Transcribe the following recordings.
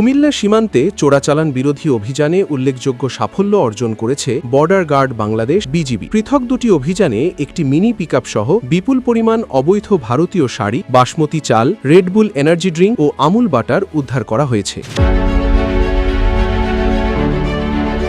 কুমিল্লা সীমান্তে চোরাচালান বিরোধী অভিযানে উল্লেখযোগ্য সাফল্য অর্জন করেছে বর্ডার গার্ড বাংলাদেশ বিজিবি। পৃথক দুটি অভিযানে একটি মিনি পিকআপ সহ বিপুল পরিমাণ অবৈধ ভারতীয় শাড়ি, বাসমতি চাল রেডবুল এনার্জি ড্রিঙ্ক ও আমুল বাটার উদ্ধার করা হয়েছে।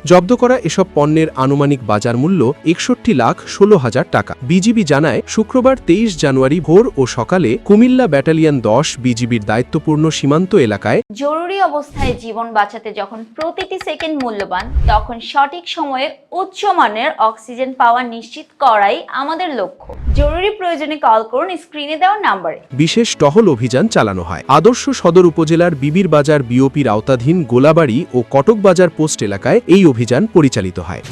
জব্দ করা এসব পণ্যের আনুমানিক বাজার মূল্য একষট্টি লাখ ষোলো হাজার টাকা। বিজিবি জানায় শুক্রবার তেইশ জানুয়ারি ভোর ও সকালে কুমিল্লা ব্যাটালিয়ন দশ বিজিবির দায়িত্বপূর্ণ সীমান্ত এলাকায় জরুরি অবস্থায় জীবন বাঁচাতে যখন প্রতিটি সেকেন্ড মূল্যবান তখন সঠিক সময়ে উচ্চমানের অক্সিজেন পাওয়া নিশ্চিত করাই আমাদের লক্ষ্য। জরুরি প্রয়োজনে কল করুন স্ক্রিনে দেওয়া নাম্বারে। বিশেষ টহল অভিযান চালানো হয়। আদর্শ সদর উপজেলার বিবির বাজার বিওপির আওতাধীন গোলাবাড়ি ও কটক বাজার পোস্ট এলাকায় এই অভিযান পরিচালিত হয়।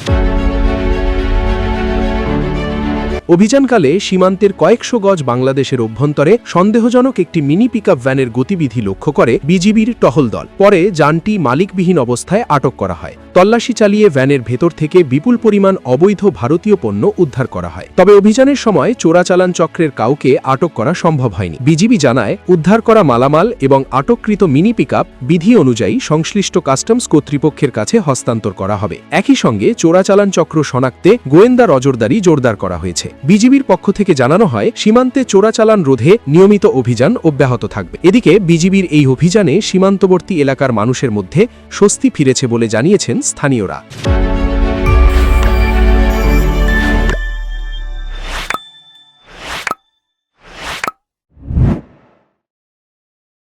অভিযানকালে সীমান্তের কয়েকশো গজ বাংলাদেশের অভ্যন্তরে সন্দেহজনক একটি মিনি পিকআপ ভ্যানের গতিবিধি লক্ষ্য করে বিজিবির টহল দল। পরে যানটি মালিকবিহীন অবস্থায় আটক করা হয়। তল্লাশি চালিয়ে ভ্যানের ভেতর থেকে বিপুল পরিমাণ অবৈধ ভারতীয় পণ্য উদ্ধার করা হয়। তবে অভিযানের সময় চোরাচালান চক্রের কাউকে আটক করা সম্ভব হয়নি। বিজিবি জানায়, উদ্ধার করা মালামাল এবং আটককৃত মিনি পিকআপ বিধি অনুযায়ী সংশ্লিষ্ট কাস্টমস কর্তৃপক্ষের কাছে হস্তান্তর করা হবে। একই সঙ্গে চোরাচালান চক্র শনাক্তে গোয়েন্দা নজরদারি জোরদার করা হয়েছে। বিজিবির পক্ষ থেকে জানানো হয়, সীমান্তে চোরাচালান রোধে নিয়মিত অভিযান অব্যাহত থাকবে। এদিকে বিজিবির এই অভিযানে সীমান্তবর্তী এলাকার মানুষের মধ্যে স্বস্তি ফিরেছে বলে জানিয়েছেন স্থানীয়রা।